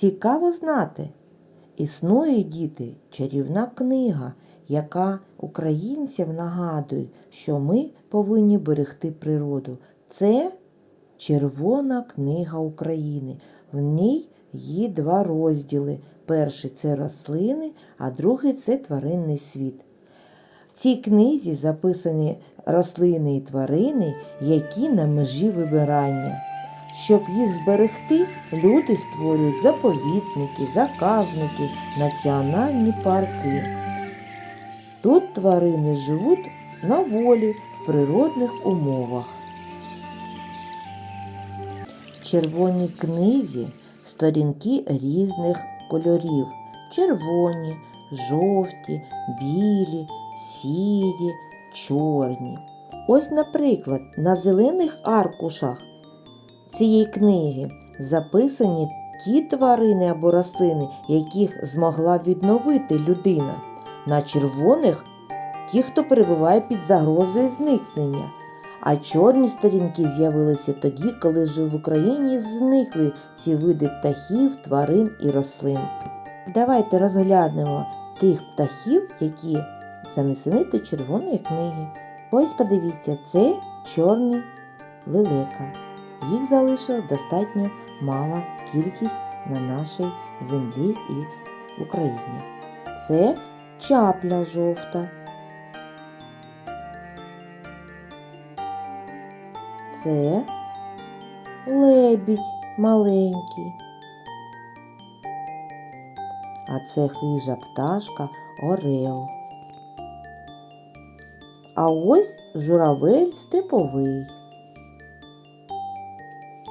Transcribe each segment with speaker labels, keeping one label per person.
Speaker 1: Цікаво знати. Існує діти чарівна книга, яка українцям нагадує, що ми повинні берегти природу. Це Червона книга України. В ній є два розділи. Перший це рослини, а другий це тваринний світ. В цій книзі записані рослини і тварини, які на межі вибирання. Щоб їх зберегти, люди створюють заповідники, заказники, національні парки. Тут тварини живуть на волі в природних умовах. В червоній книзі сторінки різних кольорів: червоні, жовті, білі, сірі, чорні. Ось, наприклад, на зелених аркушах цієї книги записані ті тварини або рослини, яких змогла відновити людина. На червоних ті, хто перебуває під загрозою зникнення. А чорні сторінки з'явилися тоді, коли вже в Україні зникли ці види птахів, тварин і рослин. Давайте розглянемо тих птахів, які занесені до червоної книги. Ось подивіться, це чорний лелека. Їх залишила достатньо мала кількість на нашій землі і Україні. Це чапля жовта. Це лебідь маленький. А це хижа пташка Орел. А ось журавель степовий.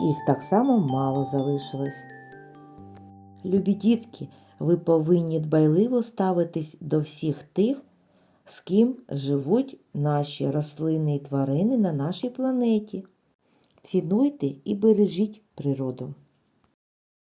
Speaker 1: Їх так само мало залишилось. Любі дітки, ви повинні дбайливо ставитись до всіх тих, з ким живуть наші рослини і тварини на нашій планеті. Цінуйте і бережіть природу.